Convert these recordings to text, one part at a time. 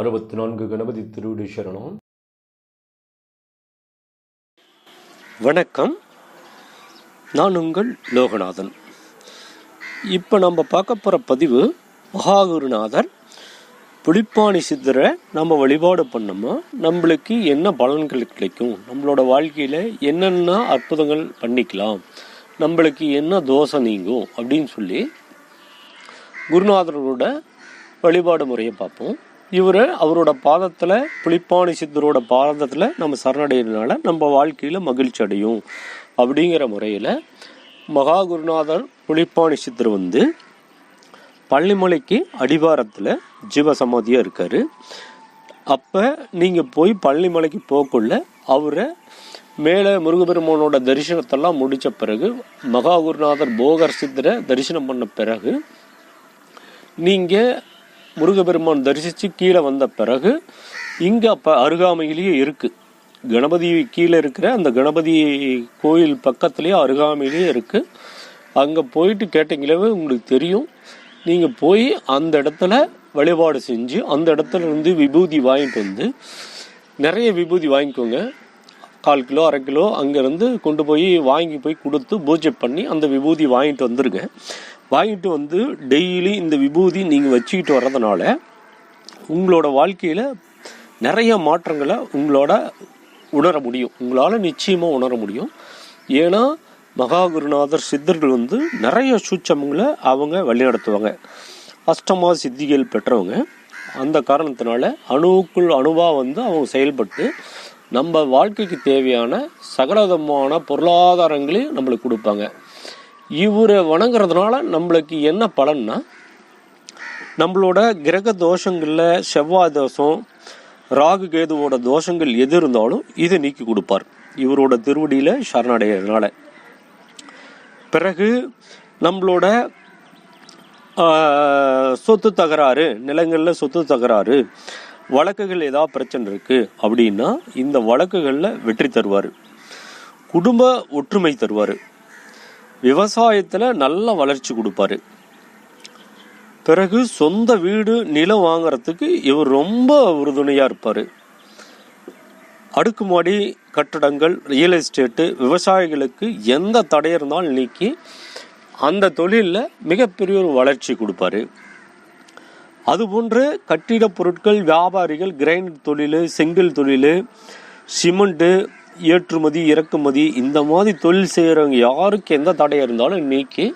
அறுபத்தி நான்கு கணபதி திருவிடு சரணம். வணக்கம். நான் உங்கள் லோகநாதன். இப்போ நம்ம பார்க்க போகிற பதிவு மகாகுருநாதர் புளிப்பாணி சித்தரை நம்ம வழிபாடு பண்ணோமோ? நம்மளுக்கு என்ன பலன்கள் கிடைக்கும்? நம்மளோட வாழ்க்கையில் என்னென்ன அற்புதங்கள் பண்ணிக்கலாம்? நம்மளுக்கு என்ன தோசை நீங்கும்? அப்படின்னு சொல்லி குருநாதரோட வழிபாடு முறையை பார்ப்போம். இவர் அவரோட பாதத்தில் புலிப்பாணி சித்தரோட பாதத்தில் நம்ம சரணடைகிறதுனால நம்ம வாழ்க்கையில் மகிழ்ச்சி அடையும் அப்படிங்கிற முறையில் மகா குருநாதர் புலிப்பாணி சித்தர் வந்து பள்ளிமலைக்கு அடிவாரத்தில் ஜீவசமாதியாக இருக்கார். அப்போ நீங்கள் போய் பள்ளிமலைக்கு போகக்குள்ள அவரை மேலே முருகபெருமானோட தரிசனத்தெல்லாம் முடித்த பிறகு மகா குருநாதர் போகர் சித்தரை தரிசனம் பண்ண பிறகு நீங்கள் முருகப்பெருமான் தரிசித்து கீழே வந்த பிறகு இங்கே அப்போ அருகாமையிலேயே இருக்குது கணபதி கீழே இருக்கிற அந்த கணபதி கோயில் பக்கத்துலேயே அருகாமையிலேயே இருக்குது அங்கே போயிட்டு கேட்டிங்களே உங்களுக்கு தெரியும். நீங்கள் போய் அந்த இடத்துல வழிபாடு செஞ்சு அந்த இடத்துல இருந்து விபூதி வாங்கிட்டு வந்து நிறைய விபூதி வாங்கிக்கோங்க. கால் கிலோ அரை கிலோ அங்கேருந்து கொண்டு போய் வாங்கி போய் கொடுத்து பூஜை பண்ணி அந்த விபூதி வாங்கிட்டு வந்துருங்க. வாங்கிட்டு வந்து டெய்லி இந்த விபூதி நீங்கள் வச்சுக்கிட்டு வர்றதுனால உங்களோட வாழ்க்கையில் நிறைய மாற்றங்களை உங்களோட உணர முடியும். உங்களால் நிச்சயமாக உணர முடியும். ஏன்னா மகா குருநாதர் சித்தர்கள் வந்து நிறைய சூட்சமங்களை அவங்க வழிநடத்துவாங்க. அஷ்டமா சித்திகள் பெற்றவங்க. அந்த காரணத்தினால அணுவுக்குள் அணுவாக வந்து அவங்க செயல்பட்டு நம்ம வாழ்க்கைக்கு தேவையான சகலவிதமான பொருளாதாரங்களையும் நம்மளுக்கு கொடுப்பாங்க. இவரை வணங்குறதுனால நம்மளுக்கு என்ன பலன்னா நம்மளோட கிரக தோஷங்களில் செவ்வாய் தோஷம் ராகு கேதுவோட தோஷங்கள் எது இருந்தாலும் இதை நீக்கி கொடுப்பார். இவரோட திருவடியில் சரணடைகிறதுனால பிறகு நம்மளோட சொத்து தகராறு நிலங்களில் சொத்து தகராறு வழக்குகள் ஏதாவது பிரச்சனை இருக்குது அப்படின்னா இந்த வழக்குகளில் வெற்றி தருவார். குடும்ப ஒற்றுமை தருவார். விவசாயத்தில் நல்ல வளர்ச்சி கொடுப்பாரு. பிறகு சொந்த வீடு நிலம் வாங்குறதுக்கு இவர் ரொம்ப உறுதுணையாக இருப்பார். அடுக்குமாடி கட்டடங்கள் ரியல் எஸ்டேட்டு விவசாயிகளுக்கு எந்த தடை இருந்தாலும் நீக்கி அந்த தொழிலில் மிகப்பெரிய ஒரு வளர்ச்சி கொடுப்பாரு. அதுபோன்று கட்டிடப் பொருட்கள் வியாபாரிகள் கிரைண்ட் தொழில் செங்கல் தொழில் சிமெண்ட்டு ஏற்றுமதி இறக்குமதி இந்த மாதிரி தொழில் செய்கிறவங்க யாருக்கு எந்த தடை இருந்தாலும் நீக்கி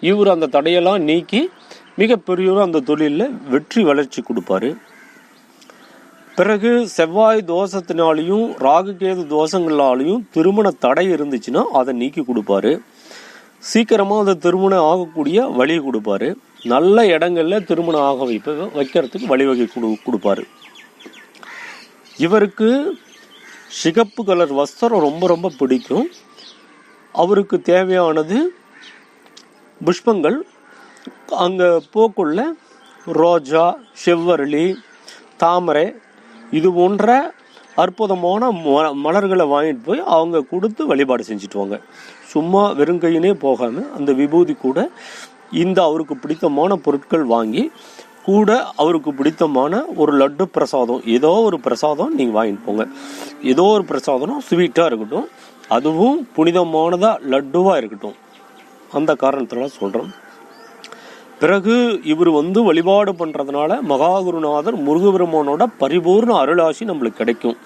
இவர் அந்த தடையெல்லாம் நீக்கி மிகப்பெரியவரும் அந்த தொழிலில் வெற்றி வளர்ச்சி கொடுப்பாரு. பிறகு செவ்வாய் தோஷத்தினாலையும் ராகுகேது தோஷங்களாலையும் திருமண தடை இருந்துச்சுன்னா அதை நீக்கி கொடுப்பாரு. சீக்கிரமாக அந்த திருமணம் ஆகக்கூடிய வழி கொடுப்பாரு. நல்ல இடங்களில் திருமணம் ஆக வைப்ப வைக்கிறதுக்கு வழிவகை கொடு கொடுப்பாரு. இவருக்கு சிகப்பு கலர் வஸ்திரம் ரொம்ப ரொம்ப பிடிக்கும். அவருக்கு தேவையானது புஷ்பங்கள். அங்கே போக்குள்ள ரோஜா செவ்வரளி தாமரை இது போன்ற அற்புதமான ம- மலர்களை வாங்கிட்டு போய் அவங்க கொடுத்து வழிபாடு செஞ்சுட்டுவாங்க. சும்மா வெறுங்கையினே போகாமல் அந்த விபூதி கூட இந்த அவருக்கு பிடித்தமான பொருட்கள் வாங்கி கூட அவருக்கு பிடித்தமான ஒரு லட்டு பிரசாதம். ஏதோ ஒரு பிரசாதம் நீங்கள் வாங்கிட்டு போங்க. ஏதோ ஒரு பிரசாதம் ஸ்வீட்டாக இருக்கட்டும் அதுவும் புனிதமானதாக லட்டுவாக இருக்கட்டும். அந்த காரணத்தினால சொல்கிறோம் பிறகு இவர் வந்து வழிபாடு பண்ணுறதுனால மகாகுருநாதர் முருகபெருமானோட பரிபூர்ண அருளாசி நம்மளுக்கு கிடைக்கும்.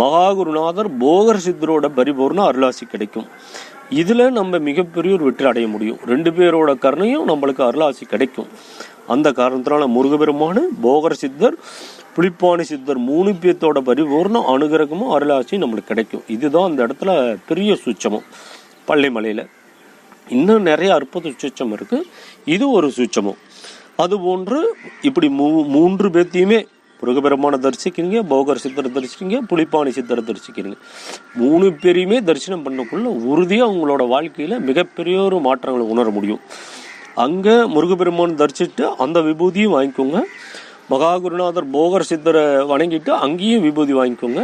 மகாகுருநாதர் போகர் சித்தரோட பரிபூர்ண அருளாசி கிடைக்கும். இதில் நம்ம மிகப்பெரிய ஒரு வெற்றி அடைய முடியும். ரெண்டு பேரோட கருணையும் நம்மளுக்கு அருளாசி கிடைக்கும். அந்த காரணத்தினால முருகபெருமானு போகர சித்தர் புளிப்பானி சித்தர் மூணு பேர்த்தோட பரிபூர்ண அனுகிரகமும் அருளாசியும் நம்மளுக்கு கிடைக்கும். இதுதான் அந்த இடத்துல பெரிய சுச்சமம் பள்ளிமலையில் இன்னும் நிறைய அற்புத சுச்சம் இருக்குது இது ஒரு சுச்சமம் அதுபோன்று இப்படி மூ மூன்று பேர்த்தையுமே முருகபெருமானை தரிசிக்கிறீங்க போகர் சித்தரை தரிசிக்கிறீங்க புலிப்பாணி சித்தரை தரிசிக்கிறீங்க மூணு பேரையுமே தரிசனம் பண்ணக்குள்ள உறுதியாக உங்களோட வாழ்க்கையில் மிகப்பெரிய ஒரு மாற்றங்களை உணர முடியும். அங்கே முருகபெருமான் தரிசிட்டு அந்த விபூதியும் வாங்கிக்கோங்க. மகாகுருநாதர் போகர் சித்தரை வணங்கிட்டு அங்கேயும் விபூதி வாங்கிக்கோங்க.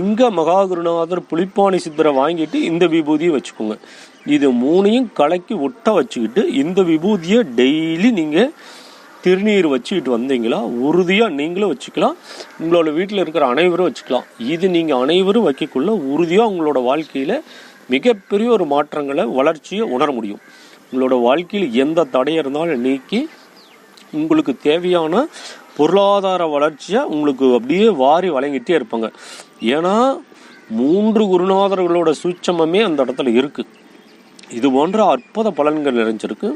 இங்கே மகாகுருநாதர் புலிப்பாணி சித்தரை வாங்கிட்டு இந்த விபூதியை வச்சுக்கோங்க. இது மூணையும் கலக்கி ஒட்ட வச்சுக்கிட்டு இந்த விபூதியை டெய்லி நீங்கள் திருநீர் வச்சுக்கிட்டு வந்தீங்களா? உறுதியாக நீங்களும் வச்சுக்கலாம். உங்களோட வீட்டில் இருக்கிற அனைவரும் வச்சுக்கலாம். இது நீங்கள் அனைவரும் வைக்கக்குள்ள உறுதியாக உங்களோட வாழ்க்கையில் மிகப்பெரிய ஒரு மாற்றங்களை வளர்ச்சியை உணர முடியும். உங்களோட வாழ்க்கையில் எந்த தடையாக இருந்தாலும் நீக்கி உங்களுக்கு தேவையான பொருளாதார வளர்ச்சியை உங்களுக்கு அப்படியே வாரி வழங்கிட்டே இருப்பாங்க. ஏன்னா மூன்று குருநாதர்களோட சூட்சமமே அந்த இடத்துல இருக்குது இது போன்ற அற்புத பலன்கள் நிறைஞ்சிருக்கு.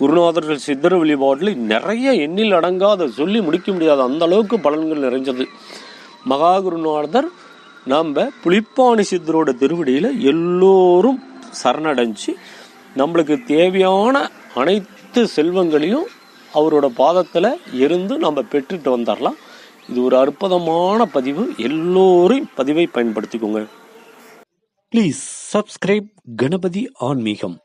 குருநாதர்கள் சித்தர் வழிபாட்டில் நிறைய எண்ணில் அடங்காத சொல்லி முடிக்க முடியாத அந்த அளவுக்கு பலன்கள் நிறைஞ்சது. மகா குருநாதர் நம்ம புலிப்பாணி சித்தரோட திருவடியில் எல்லோரும் சரணடைஞ்சு நம்மளுக்கு தேவையான அனைத்து செல்வங்களையும் அவரோட பாதத்தில் இருந்து நம்ம பெற்றுட்டு வந்துடலாம் இது ஒரு அற்புதமான பதிவு. எல்லோரும் பதிவை பயன்படுத்திக்கோங்க. Please subscribe Ganapati Aanmegam